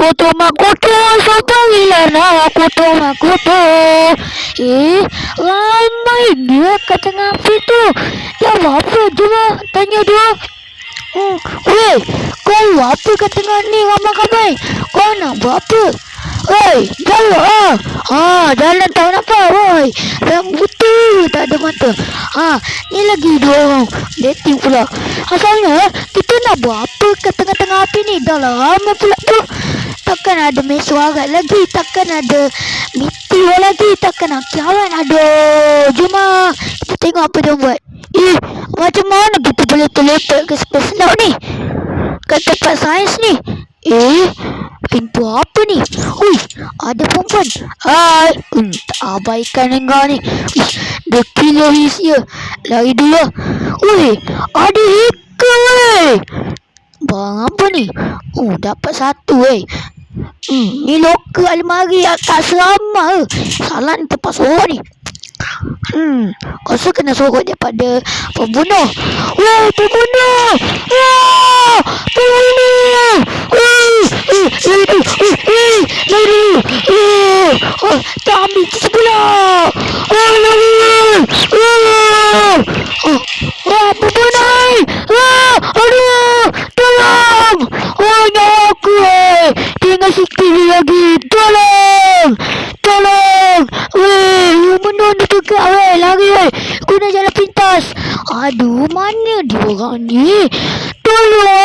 Makuto, makuto, sampailah makuto, makuto. Eh, ramai dia kat tengah api tu. Dia buat apa? Cuma tanya dia. Hmm, weh, kau apa kat tengah ni ramai-ramai? Kau nak buat apa? Woi, jalan ah. Ha, jalan tahu apa, woi. Yang putih tak ada mata. Ha, ni lagi dua orang. Dating pula. Asalnya kita nak buat apa kat tengah-tengah api ni? Dah lama pula tu. Takkan ada mesuarat lagi, takkan ada meteor lagi, takkan ada kiamat. Aduh, jom kita tengok apa dia buat. Eh, macam mana kita boleh terlepas ke space now ni? Kat tempat sains ni. Eh, pintu apa ni? Ui, ada perempuan. Hai, hmm, tak abaikan engkau ni. Ih, the killer is here. Lari dulu. Ui, ada hacker weh. Barang apa ni? Oh, dapat satu weh. Hmm, ni loker almari tak selama. Salah ni tempat sorok ni. Hmm, rasa kena sorot daripada pembunuh. Wah, pembunuh! Wah, pembunuh! Wih, eh, lari dulu, eh, eh, lari dulu. Eh, oh, tak ambil tu pula. Oh, lari. Wah, oh, wah, pembunuh! Wah, aduh, tolong! Oh, nyawa aku, eh. Tinggal sikit lagi. Tolong! Tolong! Weh, dia tegak weh. Lari weh. Guna jalan pintas. Aduh, mana dia orang ni? Tolong